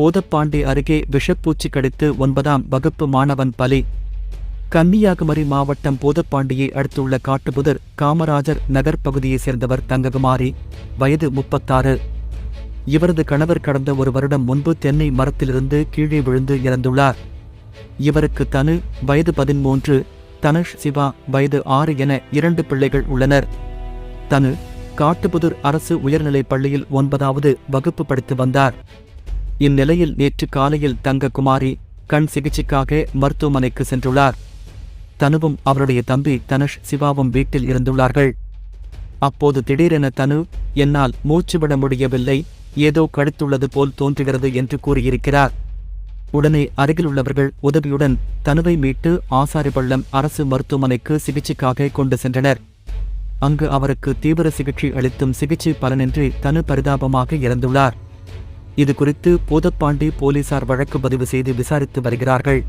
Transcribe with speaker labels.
Speaker 1: போதப்பாண்டி அருகே விஷப்பூச்சி கடித்து ஒன்பதாம் வகுப்பு மாணவன் பலி. கன்னியாகுமரி மாவட்டம் போதப்பாண்டியை அடுத்துள்ள காட்டுபுதர் காமராஜர் நகர் பகுதியைச் சேர்ந்தவர் தங்ககுமாரி வயது முப்பத்தாறு. இவரது கணவர் கடந்த ஒரு வருடம் முன்பு தென்னை மரத்திலிருந்து கீழே விழுந்து இறந்துள்ளார். இவருக்கு தனு வயது பதிமூன்று தனுஷ் சிவா வயது ஆறு என இரண்டு பிள்ளைகள் உள்ளனர். தனு காட்டுபுதூர் அரசு உயர்நிலைப் பள்ளியில் ஒன்பதாவது வகுப்பு படித்து வந்தார். இந்நிலையில் நேற்று காலையில் தங்ககுமாரி கண் சிகிச்சைக்காக மருத்துவமனைக்கு சென்றுள்ளார். தனுவும் அவருடைய தம்பி தனுஷ் சிவாவும் வீட்டில் இருந்துள்ளார்கள். அப்போது திடீரென தனு என்னால் மூச்சுவிட முடியவில்லை. ஏதோ கடித்துள்ளது போல் தோன்றுகிறது என்று கூறியிருக்கிறார். உடனே அருகிலுள்ளவர்கள் உதவியுடன் தனுவை மீட்டு ஆசாரிப்பள்ளம் அரசு மருத்துவமனைக்கு சிகிச்சைக்காக கொண்டு சென்றனர். அங்கு அவருக்கு தீவிர சிகிச்சை அளித்தும் சிகிச்சை பலனின்றி தனு பரிதாபமாக இறந்துள்ளார். இது குறித்து பூதப்பாண்டி போலீசார் வழக்கு பதிவு செய்து விசாரித்து வருகிறார்கள்.